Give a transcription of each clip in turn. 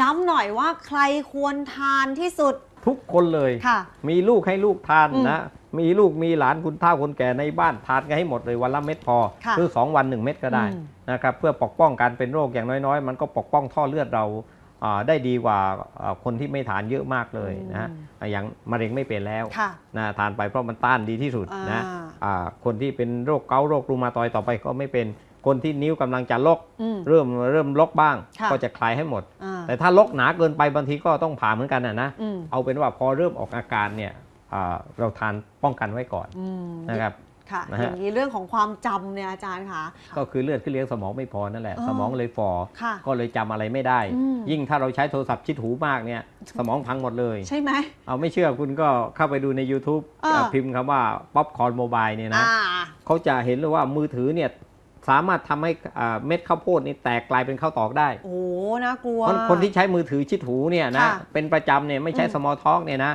ย้ำหน่อยว่าใครควรทานที่สุด ทุกคนเลย ค่ะ มีลูกให้ลูกทานอืมนะ มีลูกมีหลานคุณเฒ่าคนแก่ในบ้านทานกันให้หมดเลยวันละเม็ดพอค่ะคือ2วัน1เม็ดก็ได้อืม นะครับเพื่อปกป้องการเป็นโรคอย่างน้อยๆ มันก็ปกป้องท่อเลือดเราอ่าได้ดีกว่าอ่าคนที่ไม่ทานเยอะมากเลยนะฮะอย่างมะเร็งไม่เป็นแล้วค่ะ นะทานไปเพราะมันต้านดีที่สุดนะ อ่า อ่าคนที่เป็นโรคเกาต์โรครูมาตอยด์ต่อไปก็ไม่เป็น คนที่นิ้วกำลังจะลกอืมเริ่มเริ่มลกบ้างค่ะก็จะคลายให้หมดอ่าแต่ถ้าลกหนาเกินไปบางทีก็ต้องผ่าเหมือนกันนะนะอืมเอาเป็นว่าพอเริ่มออกอาการเนี่ยอ่าเราทานป้องกันไว้ก่อนอืมนะครับค่ะนะอฮะย่างนี้เรื่องของความจำเนี่ยอาจารย์ค่ะก็คือเลือดขึ้นเลี้ยงสมองไม่พอนั่นแหละอ๋อสมองเลยฟอค่ะก็เลยจำอะไรไม่ได้อืมยิ่งถ้าเราใช้โทรศัพท์ชิดหูมากเนี่ย สมองพังหมดเลย ใช่ไหมเอาไม่เชื่อคุณก็เข้าไปดูใน YouTube อ่าอ่าพิมพ์คำว่าป๊อปคอร์นโมบายเนี่ยนะอ่าเขาจะเห็นเลยว่ามือถือเนี่ย สามารถทำให้อ่าเม็ดข้าวโพดนี่แตกกลายเป็นข้าวตอกได้ โอ้น่ากลัวคนคนที่ใช้มือถือชิดหูเนี่ยนะค่ะเป็นประจำเนี่ยไม่ใช่อืมสมอลท็อกเนี่ยนะ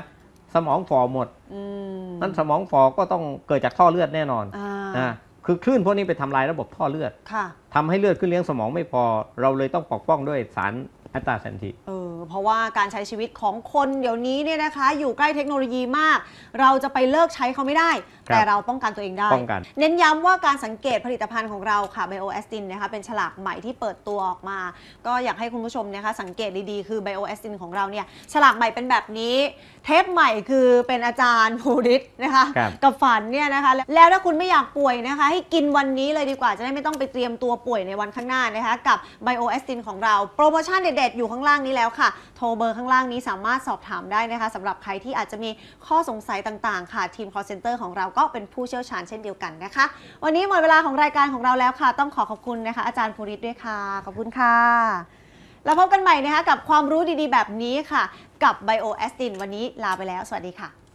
สมองฝ่อหมดอืมนั้นสมองฝ่อก็ต้องเกิดจากท่อเลือดแน่นอนอ่านะคือคลื่นพวกนี้ไปทำลายระบบท่อเลือดค่ะทำให้เลือดขึ้นเลี้ยงสมองไม่พอ เราเลยต้องปกป้องด้วยสารแอัตราแซนทีเออ เพราะว่าการใช้ชีวิตของคนเดี๋ยวนี้เนี่ยนะคะ อยู่ใกล้เทคโนโลยีมาก เราจะไปเลิกใช้เขาไม่ได้ ครับแต่เราป้องกันตัวเองได้ ป้องกัน เน้นย้ำว่าการสังเกตผลิตภัณฑ์ของเราค่ะ Bio a s t i n นะคะเป็นฉลากใหม่ที่เปิดตัวออกมา ก็อยากให้คุณผู้ชมนะคะสังเกตดีๆ คือ Bio a s t i n ของเราเนี่ยฉลากใหม่เป็นแบบนี้ เทปใหม่คือเป็นอาจารย์ภูริศนะคะครับ กับฝันเนี่ยนะคะแล้วถ้าคุณไม่อยากป่วยนะคะ ให้กินวันนี้เลยดีกว่าจะได้ไม่ต้องไปเตรียมตัวป่วยในวันข้างหน้านะคะ กับ Bio a s t i n ของเรา โปรโมชั่นเด็ดๆอยู่ข้างล่างนี้แล้วค่ะโทรเบอร์ข้างล่างนี้สามารถสอบถามได้นะคะสำหรับใครที่อาจจะมีข้อสงสัยต่างๆ ค่ะ ทีม call center ของเราก็เป็นผู้เชี่ยวชาญเช่นเดียวกันนะคะ วันนี้หมดเวลาของรายการของเราแล้วค่ะ ต้องขอขอบคุณนะคะ อาจารย์ภูริศด้วยค่ะ ขอบคุณค่ะ แล้วพบกันใหม่นะคะกับความรู้ดีๆ แบบนี้ค่ะ กับ Bio a s t i n วันนี้ลาไปแล้ว สวัสดีค่ะ